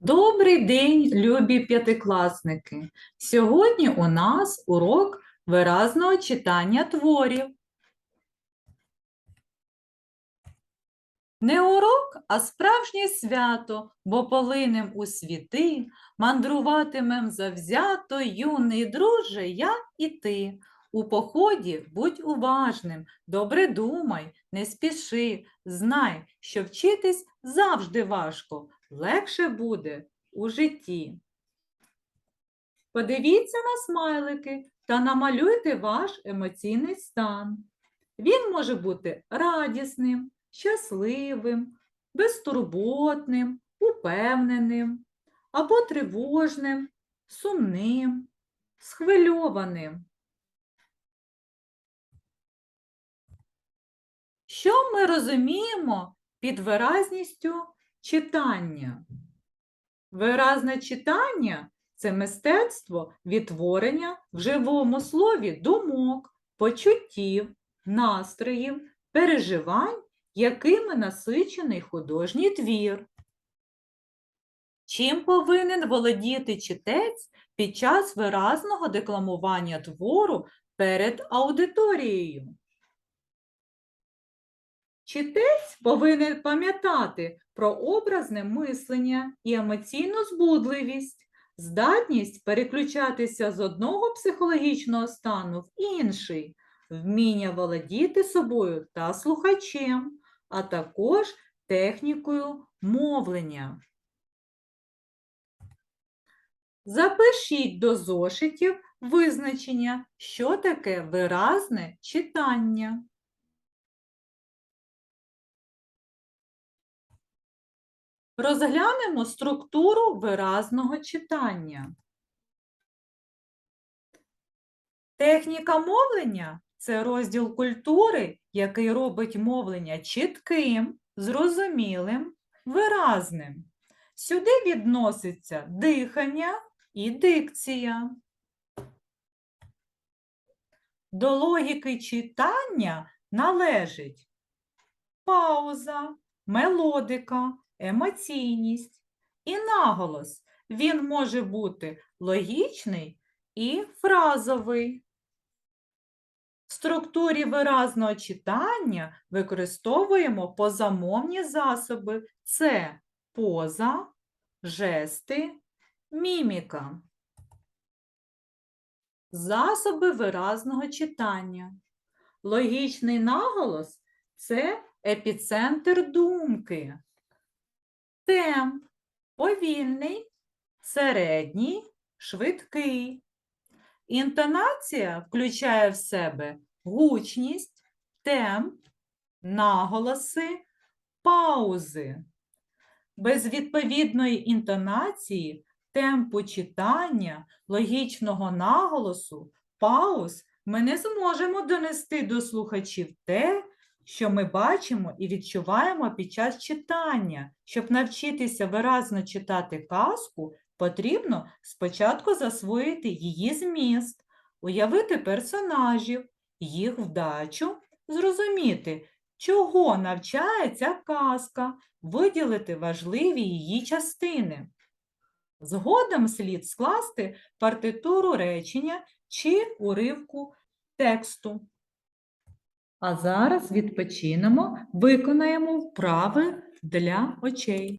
Добрий день, любі п'ятикласники! Сьогодні у нас урок виразного читання творів. Не урок, а справжнє свято, бо полинем у світи, мандруватимем завзято, юний друже, я і ти. У поході будь уважним, добре думай, не спіши, знай, що вчитись завжди важко, легше буде у житті. Подивіться на смайлики та намалюйте ваш емоційний стан. Він може бути радісним, щасливим, безтурботним, упевненим або тривожним, сумним, схвильованим. Що ми розуміємо під виразністю читання? Виразне читання це мистецтво відтворення в живому слові думок, почуттів, настроїв, переживань, якими насичений художній твір. Чим повинен володіти читець під час виразного декламування твору перед аудиторією? Читець повинен пам'ятати про образне мислення і емоційну збудливість, здатність переключатися з одного психологічного стану в інший, вміння володіти собою та слухачем, а також технікою мовлення. Запишіть до зошитів визначення, що таке виразне читання. Розглянемо структуру виразного читання. Техніка мовлення це розділ культури, який робить мовлення чітким, зрозумілим, виразним. Сюди відноситься дихання і дикція. До логіки читання належить пауза, мелодика, емоційність і наголос. Він може бути логічний і фразовий. В структурі виразного читання використовуємо позамовні засоби. Це поза, жести, міміка. Засоби виразного читання. Логічний наголос це епіцентр думки. Темп повільний, середній, швидкий. Інтонація включає в себе гучність, темп, наголоси, паузи. Без відповідної інтонації, темпу читання, логічного наголосу, пауз ми не зможемо донести до слухачів те, що ми бачимо і відчуваємо під час читання. Щоб навчитися виразно читати казку, потрібно спочатку засвоїти її зміст, уявити персонажів, їх вдачу, зрозуміти, чого навчає ця казка, виділити важливі її частини. Згодом слід скласти партитуру речення чи уривку тексту. А зараз відпочинемо, виконаємо вправи для очей.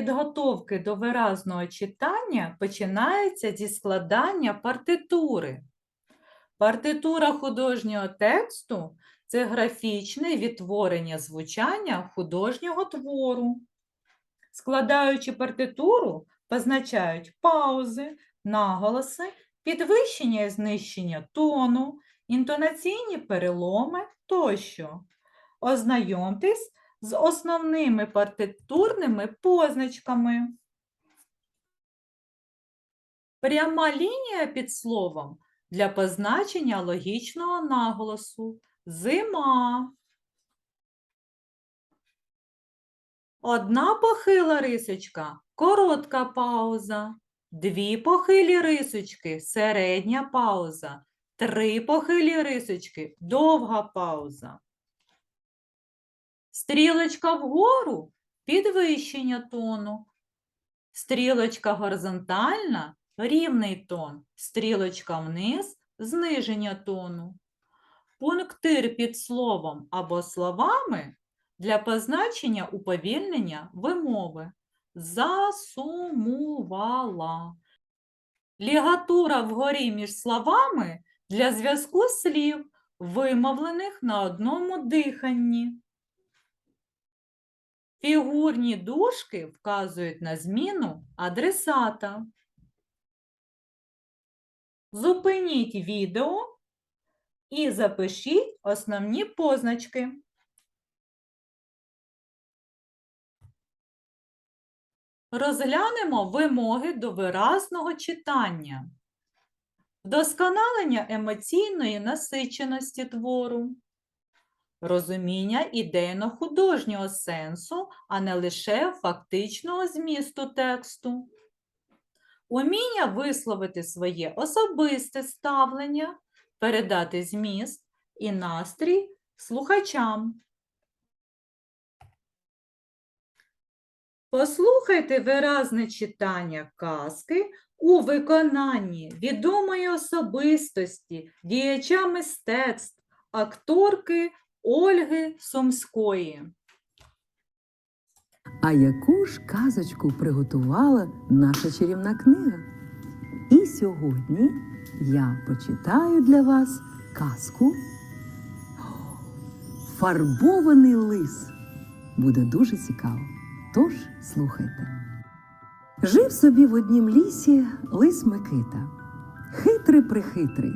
Підготовки до виразного читання починається зі складання партитури. Партитура художнього тексту це графічне відтворення звучання художнього твору. Складаючи партитуру, позначають паузи, наголоси, підвищення і знищення тону, інтонаційні переломи тощо. Ознайомтесь з основними партитурними позначками. Пряма лінія під словом для позначення логічного наголосу. Зима. Одна похила рисочка коротка пауза. Дві похилі рисочки середня пауза. Три похилі рисочки довга пауза. Стрілочка вгору підвищення тону. Стрілочка горизонтальна рівний тон. Стрілочка вниз зниження тону. Пунктир під словом або словами для позначення уповільнення вимови. Засумувала. Лігатура вгорі між словами для зв'язку слів, вимовлених на одному диханні. Фігурні дужки вказують на зміну адресата. Зупиніть відео і запишіть основні позначки. Розглянемо вимоги до виразного читання. Вдосконалення емоційної насиченості твору. Розуміння ідейно-художнього сенсу, а не лише фактичного змісту тексту. Уміння висловити своє особисте ставлення, передати зміст і настрій слухачам. Послухайте виразне читання казки у виконанні відомої особистості, діяча мистецтв, акторки Ольги Сумської. А яку ж казочку приготувала наша чарівна книга? І сьогодні я почитаю для вас казку Фарбований лис. Буде дуже цікаво. Тож слухайте. Жив собі в однім лісі лис Микита, хитрий прихитрий.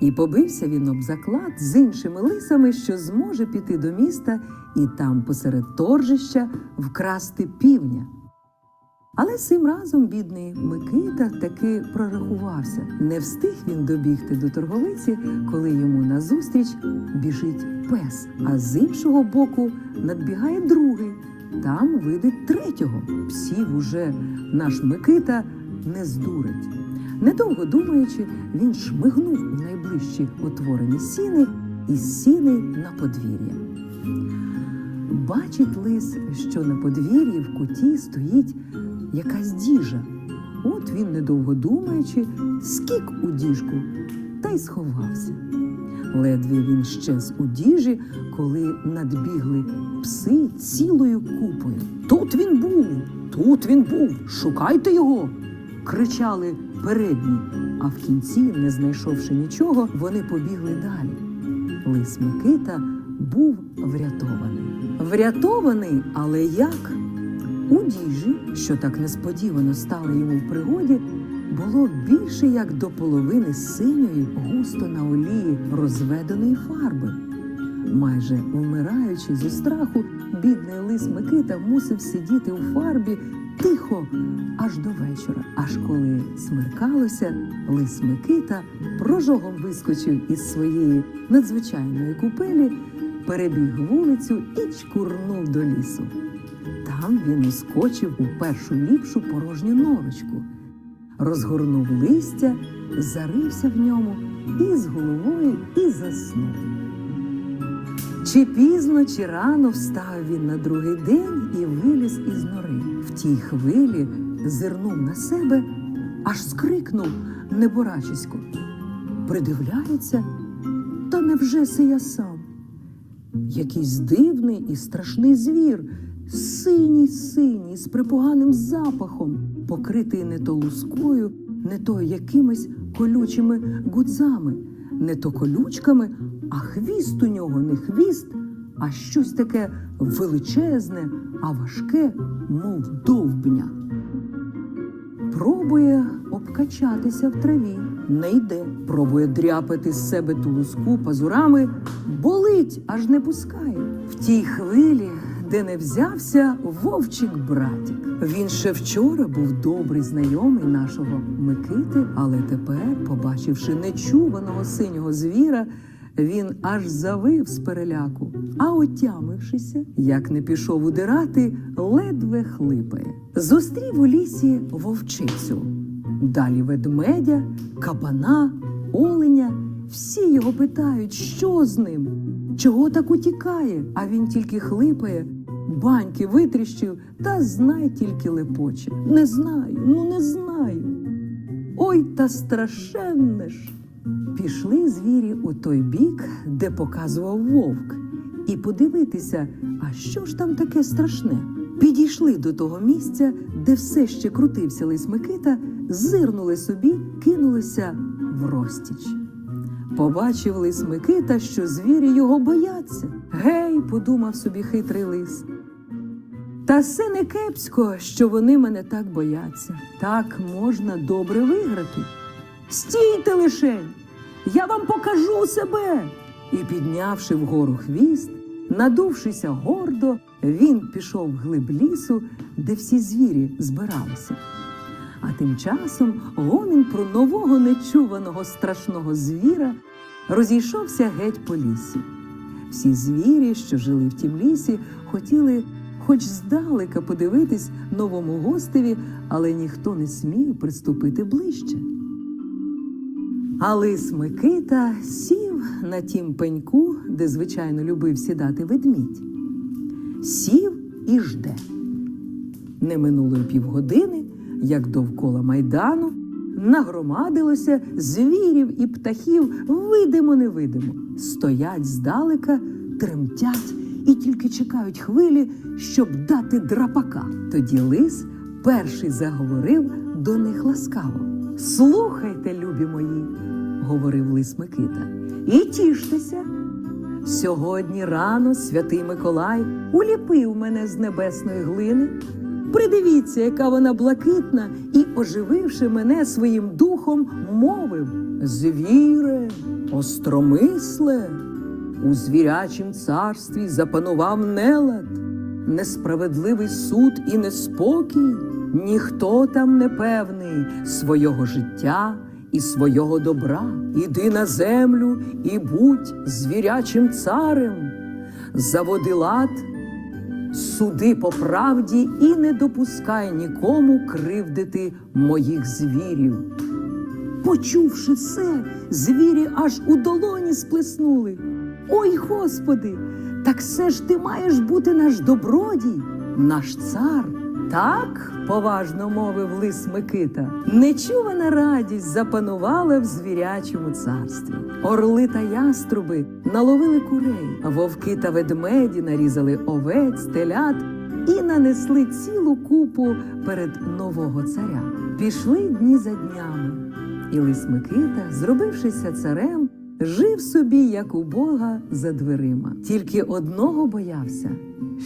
І побився він об заклад з іншими лисами, що зможе піти до міста і там посеред торжища вкрасти півня. Але цим разом бідний Микита таки прорахувався. Не встиг він добігти до торговиці, коли йому назустріч біжить пес, а з іншого боку надбігає другий. Там видить третього. Псів уже наш Микита не здурить. Недовго думаючи, він шмигнув у найближчі отворені сіни і сіни на подвір'я. Бачить лис, що на подвір'ї в куті стоїть якась діжа. От він, недовго думаючи, скік у діжку та й сховався. Ледве він щез у діжі, коли надбігли пси цілою купою. Тут він був, тут він був, шукайте його. Кричали передні, а в кінці, не знайшовши нічого, вони побігли далі. Лис Микита був врятований. Врятований, але як? У діжі, що так несподівано стало йому в пригоді, було більше як до половини синьої, густо на олії розведеної фарби. Майже вмираючи зі страху, бідний лис Микита мусив сидіти у фарбі тихо аж до вечора. Аж коли смеркалося, лис Микита прожогом вискочив із своєї надзвичайної купелі, перебіг вулицю і чкурнув до лісу. Там він ускочив у першу ліпшу порожню норочку, розгорнув листя, зарився в ньому і з головою і заснув. Чи пізно, чи рано встав він на другий день і виліз із нори. В тій хвилі зирнув на себе, аж скрикнув неборачисько. Придивляється, та невже це я сам? Якийсь дивний і страшний звір, синій, синій, з припоганим запахом, покритий не то лускою, не то якимись колючими гудзами, не то колючками, а хвіст у нього не хвіст, а щось таке величезне, а важке, мов довбня. Пробує обкачатися в траві, не йде. Пробує дряпати з себе ту луску пазурами, болить, аж не пускає. В тій хвилі, де не взявся вовчик братік. Він ще вчора був добрий знайомий нашого Микити, але тепер, побачивши нечуваного синього звіра, він аж завив з переляку, а отямившися, як не пішов удирати, ледве хлипає. Зустрів у лісі вовчицю, далі ведмедя, кабана, оленя. Всі його питають, що з ним, чого так утікає, а він тільки хлипає, баньки витріщив та знай тільки лепоче. Не знаю, ну не знаю. Ой, та страшенне ж. Пішли звірі у той бік, де показував вовк, і подивитися, а що ж там таке страшне. Підійшли до того місця, де все ще крутився лис Микита, зирнули собі, кинулися в розтіч. Побачив лис Микита, що звірі його бояться. Гей, подумав собі хитрий лис. Та все не кепсько, що вони мене так бояться. Так можна добре виграти. Стійте лишень! Я вам покажу себе. І піднявши вгору хвіст, надувшися гордо, він пішов вглиб лісу, де всі звірі збиралися. А тим часом гомін про нового нечуваного страшного звіра розійшовся геть по лісі. Всі звірі, що жили в тім лісі, хотіли хоч здалека подивитись новому гостеві, але ніхто не смів приступити ближче. А лис Микита сів на тім пеньку, де звичайно любив сідати ведмідь. Сів і жде. Не минуло й півгодини, як довкола майдану нагромадилося звірів і птахів видимо-невидимо. Стоять здалека, тремтять і тільки чекають хвилі, щоб дати драпака. Тоді лис перший заговорив до них ласкаво. Слухайте, любі мої, говорив лис Микита, і тіштеся. Сьогодні рано святий Миколай уліпив мене з небесної глини. Придивіться, яка вона блакитна, і, ожививши мене своїм духом, мовив Звіре, остромисле, у звірячім царстві запанував нелад, несправедливий суд і неспокій. Ніхто там не певний свого життя і свого добра. Іди на землю і будь звірячим царем. Заводи лад, суди по правді і не допускай нікому кривдити моїх звірів. Почувши це, звірі аж у долоні сплеснули. Ой, Господи, так все ж ти маєш бути наш добродій, наш цар. Так, поважно мовив лис Микита, нечувана радість запанувала в звірячому царстві. Орли та яструби наловили курей, вовки та ведмеді нарізали овець, телят і нанесли цілу купу перед нового царя. Пішли дні за днями, і лис Микита, зробившися царем, жив собі, як у Бога, за дверима. Тільки одного боявся,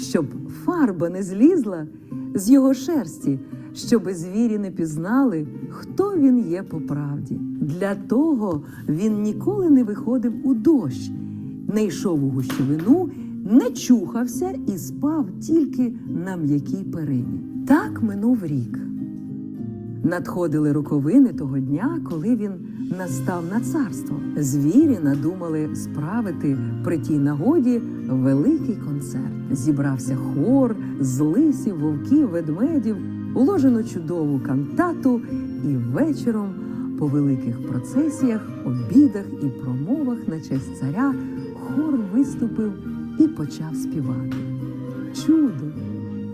щоб фарба не злізла з його шерсті, щоби звірі не пізнали, хто він є по правді. Для того він ніколи не виходив у дощ, не йшов у гущовину, не чухався і спав тільки на м'якій перині. Так минув рік. Надходили роковини того дня, коли він настав на царство. Звірі надумали справити при тій нагоді великий концерт. Зібрався хор з лисів, вовків, ведмедів, уложено чудову кантату, і вечором по великих процесіях, обідах і промовах на честь царя хор виступив і почав співати. Чудо!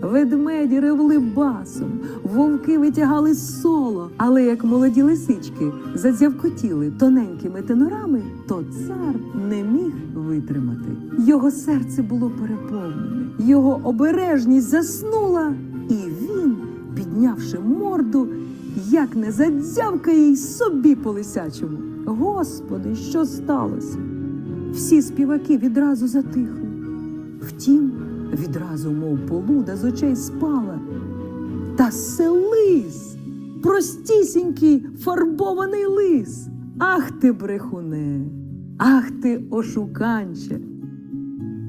Ведмеді ревли басом, вовки витягали соло, але як молоді лисички задзявкотіли тоненькими тенорами, то цар не міг витримати. Його серце було переповнене, його обережність заснула, і він піднявши морду, як не задзявкає й собі по лисячому. Господи, що сталося? Всі співаки відразу затихли. Втім, відразу, мов полуда, з очей спала. Та се лис, простісінький фарбований лис. Ах ти, брехуне, ах ти ошуканче.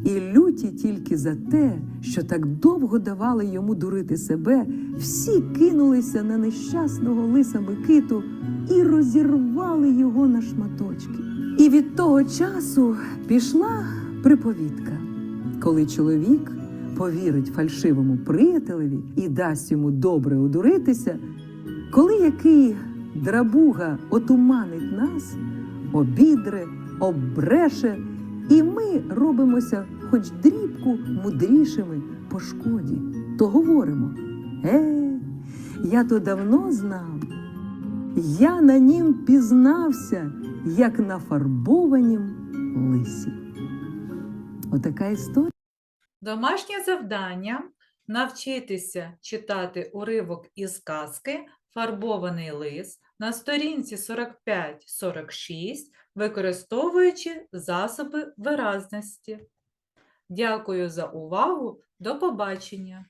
І люті тільки за те, що так довго давали йому дурити себе, всі кинулися на нещасного лиса Микиту і розірвали його на шматочки. І від того часу пішла приповідка, коли чоловік повірить фальшивому приятелеві і дасть йому добре одуритися, коли який драбуга отуманить нас, обідре, оббреше, і ми робимося хоч дрібку мудрішими по шкоді, то говоримо: Е, я то давно знав, я на нім пізнався, як на фарбованім лисі. Отака історія. Домашнє завдання навчитися читати уривок із казки Фарбований лис на сторінці 45-46, використовуючи засоби виразності. Дякую за увагу. До побачення!